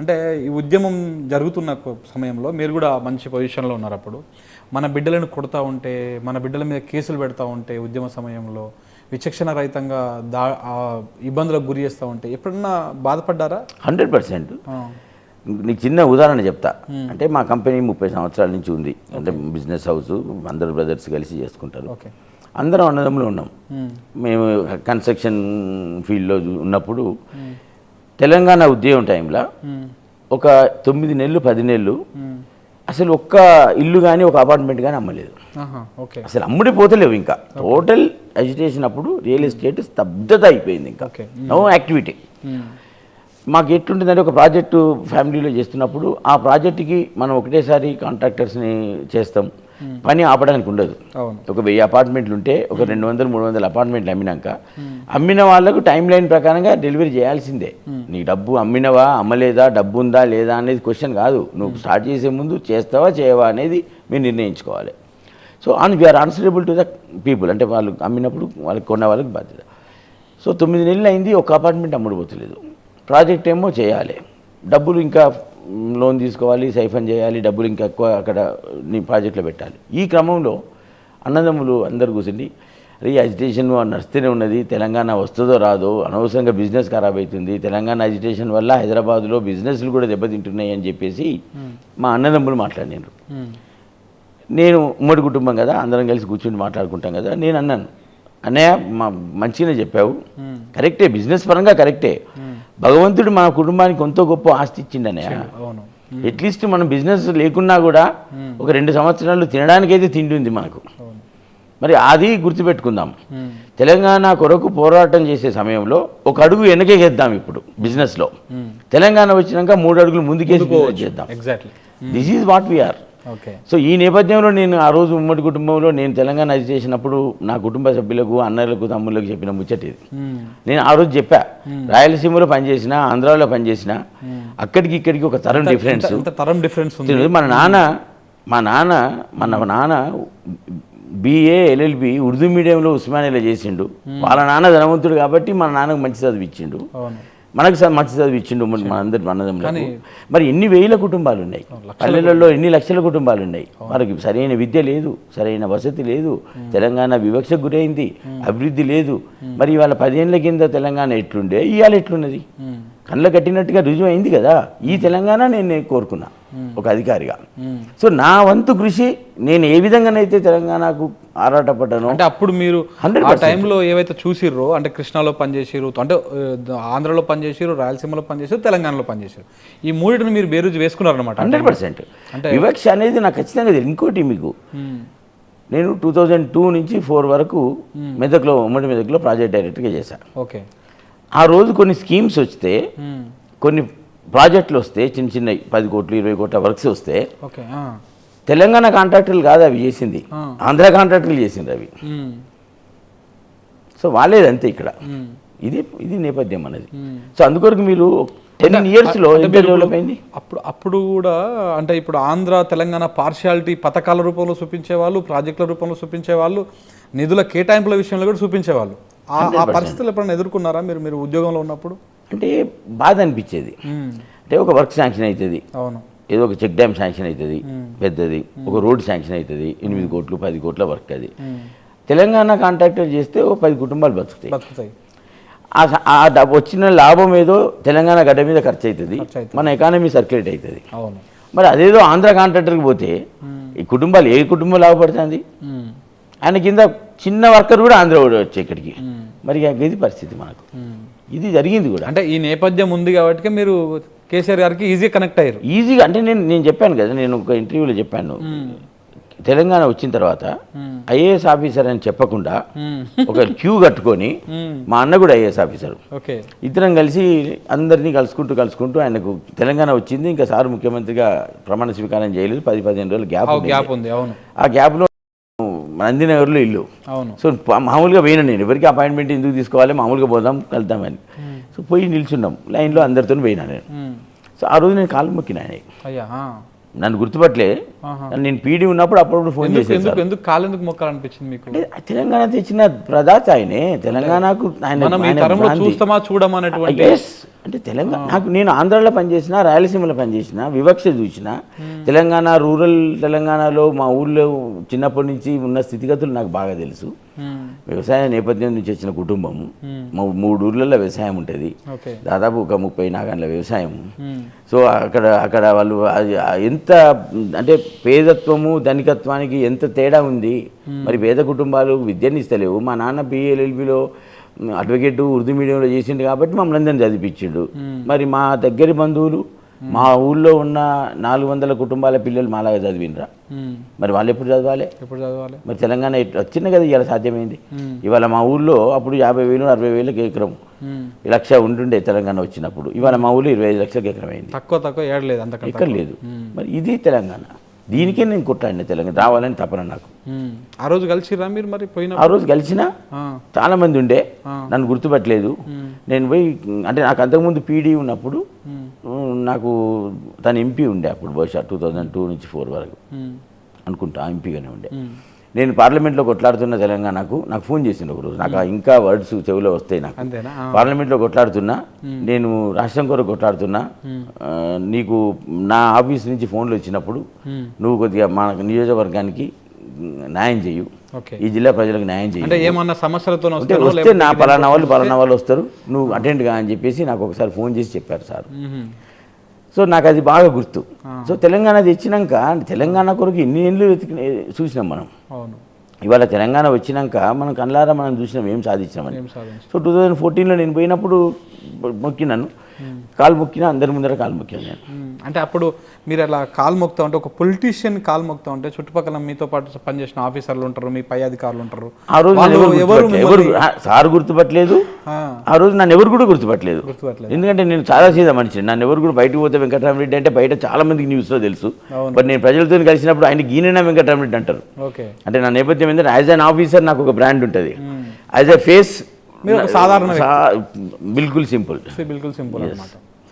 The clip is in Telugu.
అంటే ఈ ఉద్యమం జరుగుతున్న సమయంలో మీరు కూడా మంచి పొజిషన్లో ఉన్నారు అప్పుడు. మన బిడ్డలను కొడతా ఉంటే మన బిడ్డల మీద కేసులు పెడతా ఉంటే ఉద్యమ సమయంలో విచక్షణ రహితంగా దా ఇబ్బందులకు గురి చేస్తూ ఉంటే ఎప్పుడన్నా బాధపడ్డారా? Hundred percent. నీకు చిన్న ఉదాహరణ చెప్తా. అంటే మా కంపెనీ ముప్పై సంవత్సరాల నుంచి ఉంది. అంటే బిజినెస్ హౌస్ అందరు బ్రదర్స్ కలిసి చేసుకుంటారు. ఓకే. అందరం అన్నదమ్ములు ఉన్నాం. మేము కన్స్ట్రక్షన్ ఫీల్డ్లో ఉన్నప్పుడు తెలంగాణ ఉద్యోగం టైంలో ఒక తొమ్మిది నెలలు పది నెలలు అసలు ఒక్క ఇల్లు కానీ ఒక అపార్ట్మెంట్ కానీ అమ్మలేదు. అసలు అమ్ముడి పోతలేవు ఇంకా. టోటల్ అజిటేషన్ అప్పుడు రియల్ ఎస్టేట్ స్తబ్దత అయిపోయింది ఇంకా. నో యాక్టివిటీ మాకు ఎట్టుంటుందంటే ఒక ప్రాజెక్టు ఫ్యామిలీలో చేస్తున్నప్పుడు ఆ ప్రాజెక్టుకి మనం ఒకటేసారి కాంట్రాక్టర్స్ని చేస్తాం. పని ఆపడానికి ఉండదు. ఒక వెయ్యి అపార్ట్మెంట్లు ఉంటే ఒక రెండు వందలు మూడు వందల అపార్ట్మెంట్లు అమ్మినాక అమ్మిన వాళ్ళకు టైం లైన్ ప్రకారంగా డెలివరీ చేయాల్సిందే. నీ డబ్బు అమ్మినవా అమ్మలేదా డబ్బు ఉందా లేదా అనేది క్వశ్చన్ కాదు. నువ్వు స్టార్ట్ చేసే ముందు చేస్తావా చేయవా అనేది మీరు నిర్ణయించుకోవాలి. So and we are answerable to the people అంటే వాళ్ళు అమ్మినప్పుడు వాళ్ళకి కొన్న వాళ్ళకి బాధ్యత. సో తొమ్మిది నెలలు అయింది ఒక అపార్ట్మెంట్ అమ్ముడుపోతలేదు ప్రాజెక్ట్ ఏమో చేయాలి. డబ్బులు ఇంకా లోన్ తీసుకోవాలి సైఫన్ చేయాలి డబ్బులు ఇంకా ఎక్కువ అక్కడ నీ ప్రాజెక్ట్లో పెట్టాలి. ఈ క్రమంలో అన్నదమ్ములు అందరు కూర్చుండి అరే అజిటేషన్ నడుస్తూనే ఉన్నది తెలంగాణ వస్తుందో రాదో అనవసరంగా బిజినెస్ ఖరాబ్ అవుతుంది తెలంగాణ అజిటేషన్ వల్ల హైదరాబాద్లో బిజినెస్లు కూడా దెబ్బతింటున్నాయి అని చెప్పేసి మా అన్నదమ్ములు మాట్లాడినారు. నేను ఉమ్మడి కుటుంబం కదా అందరం కలిసి కూర్చుని మాట్లాడుకుంటాం కదా నేను అన్నాను అన్నయ్య మా మంచిగానే చెప్పావు. కరెక్టే బిజినెస్ పరంగా కరెక్టే. భగవంతుడు మన కుటుంబానికి ఎంతో గొప్ప ఆస్తి ఇచ్చిండు అన్నయ్య అవును అట్లీస్ట్ మనం బిజినెస్ లేకున్నా కూడా ఒక రెండు సంవత్సరాలు తినడానికైతే తిండి ఉంది మనకు మరి అది గుర్తుపెట్టుకుందాం. ఉమ్, తెలంగాణ కొరకు పోరాటం చేసే సమయంలో ఒక అడుగు వెనకేద్దాం ఇప్పుడు బిజినెస్లో ఉమ్. తెలంగాణ వచ్చినాక మూడు అడుగులు ముందుకేసి చేద్దాం this is what we are so ఈ నేపథ్యంలో నేను ఆ రోజు ఉమ్మడి కుటుంబంలో నేను తెలంగాణ అది చేసినప్పుడు నా కుటుంబ సభ్యులకు అన్నలకు తమ్ముళ్ళకు చెప్పిన ముచ్చట ఇది. నేను ఆ రోజు చెప్పా రాయలసీమలో పనిచేసిన ఆంధ్రాలో పనిచేసిన అక్కడికి ఇక్కడికి ఒక తరం డిఫరెన్స్. తరం డిఫరెన్స్ మన నాన్న మా నాన్న మన నాన్న బిఏ ఎల్ఎల్బి ఉర్దూ మీడియంలో ఉస్మానియాలో చేసిండు. వాళ్ళ నాన్న ధనవంతుడు కాబట్టి మన నాన్నకు మంచి చదువు ఇచ్చిండు. అవును. మనకు మంచి చదువు ఇచ్చిండు మన అందరి మనదమ్ములకు మరి ఎన్ని వేల కుటుంబాలు. ఉన్నాయి పల్లెలలో ఎన్ని లక్షల కుటుంబాలు ఉన్నాయి వారికి సరైన విద్య లేదు సరైన వసతి లేదు తెలంగాణ వివక్షకు గురైంది అభివృద్ధి లేదు. మరి ఇవాళ పదేళ్ళ కింద తెలంగాణ ఎట్లుండే? ఇవాళ ఎట్లున్నది? కళ్ళ కట్టినట్టుగా రుజువు అయింది కదా? ఈ తెలంగాణ నేను నేను కోరుకున్నా ఒక అధికారిగా. సో నా వంతు కృషి నేను ఏ విధంగానైతే తెలంగాణకు ఆరాటపడ్డానో. అంటే అప్పుడు మీరు 100% ఆ టైంలో ఏవైతే చూసిర్రో అంటే కృష్ణాలో పనిచేసిర్రు అంటే ఆంధ్రలో పనిచేసిర్రు రాయలసీమలో పనిచేసారు తెలంగాణలో పనిచేసారు ఈ మూడింటిని మీరు బేరుజు వేసుకున్నారనమాట హండ్రెడ్ పర్సెంట్. వివక్ష అనేది నాకు ఖచ్చితంగా ఇంకోటి మీకు. నేను టూ థౌజండ్ టూ నుంచి ఫోర్ వరకు మెదక్లో ఉమ్మడి మెదక్లో ప్రాజెక్ట్ డైరెక్టర్గా చేశాను ఓకే. ఆ రోజు కొన్ని స్కీమ్స్ వస్తే కొన్ని ప్రాజెక్టులు వస్తే చిన్న చిన్న పది కోట్లు ఇరవై కోట్ల వర్క్స్ వస్తే ఓకే తెలంగాణ కాంట్రాక్టర్లు కాదు అవి చేసింది. ఆంధ్ర కాంట్రాక్టర్లు చేసింది అవి. సో వాళ్ళేది అంతే ఇక్కడ. ఇది ఇది నేపథ్యం అనేది. సో అందుకొరకు మీరు టెన్ ఇయర్స్లో డెవలప్ అయింది? అప్పుడు అప్పుడు కూడా అంటే ఇప్పుడు ఆంధ్ర తెలంగాణ పార్షియాలిటీ పథకాల రూపంలో చూపించేవాళ్ళు ప్రాజెక్టుల రూపంలో చూపించేవాళ్ళు నిధుల కేటాయింపుల విషయంలో కూడా చూపించేవాళ్ళు. ఆ ఆ పరిస్థితులు ఎప్పుడైనా ఎదుర్కొన్నారా మీరు మీరు ఉద్యోగంలో ఉన్నప్పుడు? అంటే బాధ అనిపించేది. అంటే ఒక వర్క్ శాంక్షన్ అవుతుంది అవును. ఏదో ఒక చెక్ డ్యామ్ శాంక్షన్ అవుతుంది పెద్దది ఒక రోడ్ శాంక్షన్ అవుతుంది ఎనిమిది కోట్లు పది కోట్ల వర్క్ అది. తెలంగాణ కాంట్రాక్టర్ చేస్తే ఓ పది కుటుంబాలు బతుకుతాయి. ఆ వచ్చిన లాభం ఏదో తెలంగాణ గడ్డ మీద ఖర్చు అవుతుంది. మన ఎకానమీ సర్క్యులేట్ అవుతుంది అవును. మరి అదేదో ఆంధ్ర కాంట్రాక్టర్కి పోతే ఈ కుటుంబాలు ఏ కుటుంబం లాభపడుతుంది. ఆయన కింద చిన్న వర్కర్ కూడా ఆంధ్ర వచ్చే ఇక్కడికి. మరి ఇది పరిస్థితి మనకు. ఇది జరిగింది కూడా. అంటే ఈ నేపథ్యం ఉంది కాబట్టి మీరు కేసీఆర్ గారికి ఈజీ కనెక్ట్ అయ్యారు. ఈజీగా అంటే నేను నేను చెప్పాను కదా నేను ఒక ఇంటర్వ్యూలో చెప్పాను. తెలంగాణ వచ్చిన తర్వాత ఐఏఎస్ ఆఫీసర్ అని చెప్పకుండా. ఒక క్యూ కట్టుకొని. మా అన్న కూడా ఐఏఎస్ ఆఫీసర్. ఓకే. ఇద్దరం కలిసి అందరినీ కలుసుకుంటూ కలుసుకుంటూ ఆయనకు తెలంగాణ వచ్చింది. ఇంకా సారు ముఖ్యమంత్రిగా ప్రమాణ స్వీకారం చేయలేదు. పది పదిహేను రోజులు గ్యాప్. గ్యాప్ ఉంది అవును. ఆ గ్యాప్లో నందినగర్లో ఇల్లు. అవును. సో మామూలుగా పోయినా నేను. ఎవరికి అపాయింట్మెంట్ ఎందుకు తీసుకోవాలి? మామూలుగా పోదాం కలుద్దామని సో పోయి నిల్చున్నాం లైన్లో అందరితో పోయినా నేను. సో ఆ రోజు నేను కాలు మొక్కిన ఆయన. నన్ను గుర్తుపట్టలే ఆహా. నేను పీడీ ఉన్నప్పుడు అప్పుడప్పుడు ఫోన్ చేసేది ఎందుకు ఎందుకు మొక్కాలనిపించింది మీకు అంటే తెలంగాణ తెచ్చిన ప్రదాత ఆయనే తెలంగాణకు ఆయన. చూస్తామా చూడమనేటువంటి Yes. అంటే తెలంగాణ నాకు నేను ఆంధ్రాలో పనిచేసిన రాయలసీమలో పనిచేసిన వివక్ష చూసిన తెలంగాణ రూరల్ తెలంగాణలో మా ఊళ్ళో చిన్నప్పటి నుంచి ఉన్న స్థితిగతులు నాకు బాగా తెలుసు. వ్యవసాయ నేపథ్యం నుంచి వచ్చిన కుటుంబం మా మూడు ఊర్లలో వ్యవసాయం ఉంటుంది. దాదాపు ఒక ముప్పై నాగండ్ల వ్యవసాయం. మ్మ్. సో అక్కడ అక్కడ వాళ్ళు ఎంత అంటే పేదత్వము ధనికత్వానికి ఎంత తేడా ఉంది? మరి పేద కుటుంబాలు విద్యని ఇస్తలేవు. మా నాన్న బిఏఎల్ఎల్బిలో అడ్వకేట్ ఉర్దూ మీడియంలో చేసిండు కాబట్టి మమ్మల్ని అందరిని చదివించిండు. మరి మా దగ్గరి బంధువులు మా ఊళ్ళో ఉన్న నాలుగు వందల కుటుంబాల పిల్లలు మాలాగా చదివినరా. మరి వాళ్ళు ఎప్పుడు చదవాలి? ఎప్పుడు చదవాలి? మరి తెలంగాణ వచ్చింది కదా ఇవాళ సాధ్యమైంది. ఇవాళ మా ఊళ్ళో అప్పుడు యాభై వేలు అరవై వేలకు ఎకరం. లక్ష ఉంటుండే తెలంగాణ వచ్చినప్పుడు. ఇవాళ మా ఊళ్ళో ఇరవై ఐదు లక్షలకు ఎకరం అయింది తక్కువ తక్కువ ఏడలేదు అంతకంటే ఎక్కడ లేదు. మరి ఇది తెలంగాణ. దీనికే నేను కొట్లాడిన తెలంగాణ. రావాలని తపన నాకు. ఆ రోజు కలిసిరా మీరు మరి పోయిన? ఆ రోజు కలిసిన. చాలా మంది ఉండే. నన్ను గుర్తుపట్టలేదు. నేను పోయి అంటే నాకు అంతకుముందు పీడీ ఉన్నప్పుడు నాకు తను ఎంపీ ఉండే అప్పుడు బహుశా టూ థౌజండ్ టూ నుంచి ఫోర్ వరకు. అనుకుంటా ఎంపీగానే ఉండే. నేను పార్లమెంట్లో కొట్లాడుతున్న తెలంగాణకు నాకు ఫోన్ చేసిండు ఒకరోజు నాకు ఇంకా వర్డ్స్ చెవిలో వస్తాయి నాకు. పార్లమెంట్లో కొట్లాడుతున్నా నేను రాష్ట్రం కొరకు కొట్లాడుతున్నా నీకు నా ఆఫీస్ నుంచి ఫోన్లు వచ్చినప్పుడు. నువ్వు కొద్దిగా మా నియోజకవర్గానికి న్యాయం చేయు ఈ జిల్లా ప్రజలకు న్యాయం చేయు అంటే ఏమన్నా సమస్యలతో అంటే వస్తే నా పలానా వాళ్ళు పలానా వాళ్ళు వస్తారు. నువ్వు అటెండ్గా అని చెప్పేసి నాకు ఒకసారి ఫోన్ చేసి చెప్పారు సార్. సో నాకు అది బాగా గుర్తు. సో తెలంగాణ తెచ్చినాక తెలంగాణ కొరకు ఎన్ని ఏళ్ళు వెతికి చూసినాం మనం. అవును. ఇవాళ తెలంగాణ వచ్చినాక మనం కళ్ళారా మనం చూసినాం ఏం సాధించినామని సో టూ థౌజండ్ ఫోర్టీన్లో నేను పోయినప్పుడు మొక్కినాను కాలు మొక్కినా అందరి ముందర కాలు మొక్కాను నేను. అంటే అప్పుడు మీరు అలా కాలు మొక్తా ఉంటే ఒక పొలిటీషియన్ కాలు మొక్తా ఉంటే చుట్టుపక్కల మీతో పాటు పనిచేసిన ఆఫీసర్లు ఉంటారు మీ పై అధికారులు ఉంటారు. ఆ రోజు ఎవరు సార్ గుర్తుపట్టలేదు. ఆ, రోజు నన్ను ఎవరు కూడా గుర్తుపట్టలేదు. ఎందుకంటే నేను చాలా సీదా మనిషి నన్ను ఎవరు కూడా బయటకు పోతే వెంకటరామరెడ్డి అంటే బయట చాలా మందికి న్యూస్లో తెలుసు. బట్ నేను ప్రజలతో కలిసినప్పుడు ఆయన గీనైనా వెంకటరామరెడ్డి అంటారు. ఓకే. అంటే నా నేపథ్యం ఏంటంటే యాజ్ అన్ ఆఫీసర్ నాకు ఒక బ్రాండ్ ఉంటుంది. యాజ్ ఎ ఫేస్ మీరు సాధారణ బిల్కుల్ సింపుల్. బిల్కుల్ సింపుల్ అనమాట